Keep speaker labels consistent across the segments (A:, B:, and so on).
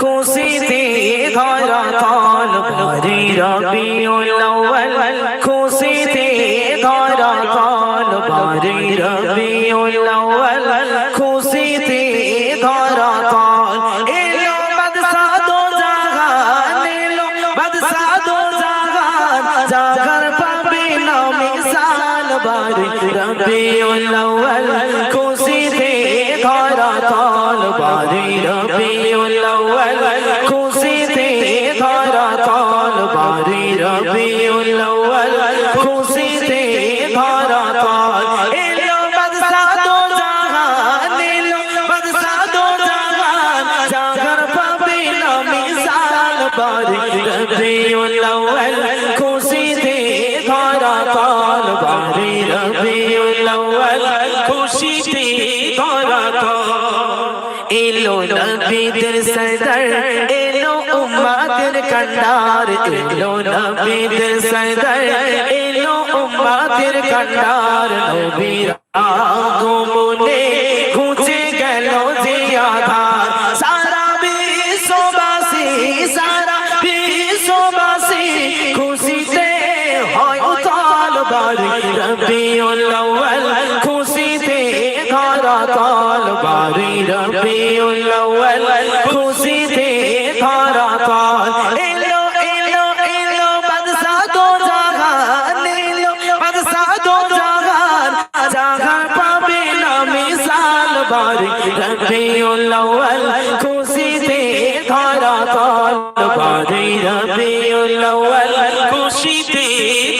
A: খুশিতে ধরা তল বারে রবিউল খুশিতে ধরা তল বারে রবিউল খুশিতে ধরা তল এলো বাদশা দো এলো বাদশা দো জাগার পাবে না মিসাল বারে রবিউল খুশিতে ধরা তল বারে রবিউল এলো নবীদের সরদার, এলো উম্মাদের কন্ডার, এলো নবীদের সরদার, এলো উম্মাদের কন্ডার, নবীর আগমনে ঘুচে রবিউল আউয়াল খুশিতে ধরা তল এলো এলো এলো বাদশা দো জাহান এলো বাদশা দো জাহান জাহান পাবে না মিসাল বাড়ি রবিউল আউয়াল খুশিতে ধরা তল বাড়ি রবিউল আউয়াল খুশিতে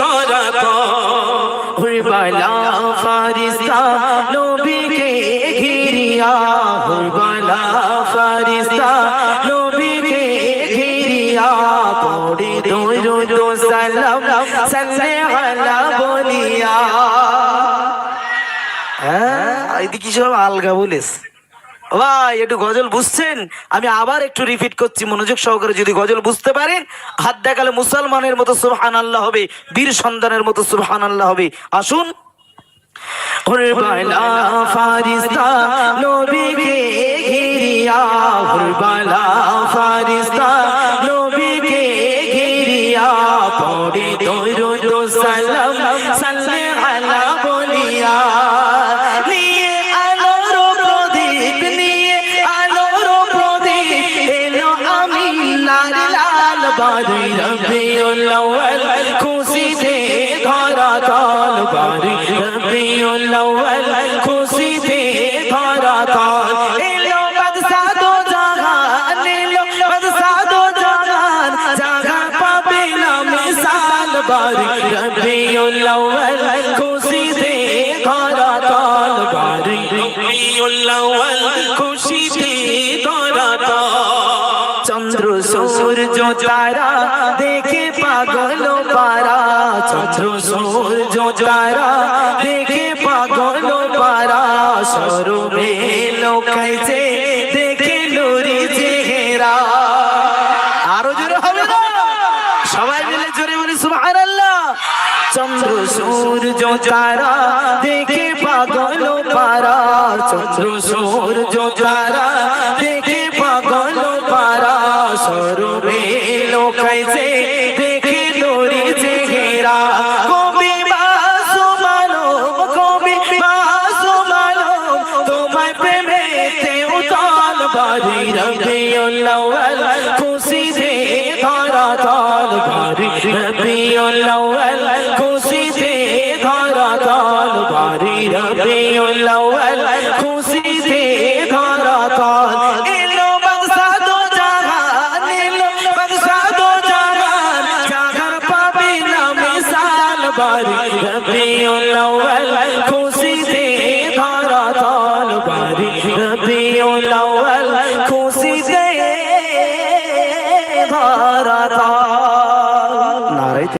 A: ধরা তল হুরবালা হ্যাঁ ভাই, একটু গজল বুঝছেন? আমি আবার একটু রিপিট করছি, মনোযোগ সহকারে যদি গজল বুঝতে পারেন, হাত দেখালে মুসলমানের মতো সুবহান আল্লাহ হবে, বীর সন্তানের মতো সুবহান আল্লাহ হবে। আসুন। হুরবালা ফারিস্তা নবীকে ঘিরিয়া পড়ে দরুদ সালাম, সাল্লে আলা বলিয়া। নিয়ে আলোর প্রদীপ, নিয়ে আলোর প্রদীপ ধরা তল বাড়ি বাড়ি রবিউল আউয়াল খুশিতে ধরা তল বাড়ি। রবিউল আউয়াল খুশিতে ধরা তল চন্দ্র, সূর্য, তারা দেখে পাগল পারা। চন্দ্র, সূর্য, তারা দেখে পাগল চন্দ্র সূর্য তারা, দেখে পাগল পারা। চন্দ্র সূর্য তারা, দেখে পাগল পারা। সরবে লোকাইছে দেখে দড়ি চেহারা কবি কবি বাসুমালো তোমায় প্রেমেতে উতাল বাড়ি রবিউল বাড়ি রবি উল্লাওয়াল খুশিতে ধরা কর এলো বাংসা দো জাহান এলো বাংসা দো জাহান জাহান পাবে না মিসাল বাড়ি। রবি উল্লাওয়াল খুশিতে ধরা কর বাড়ি। রবি উল্লাওয়াল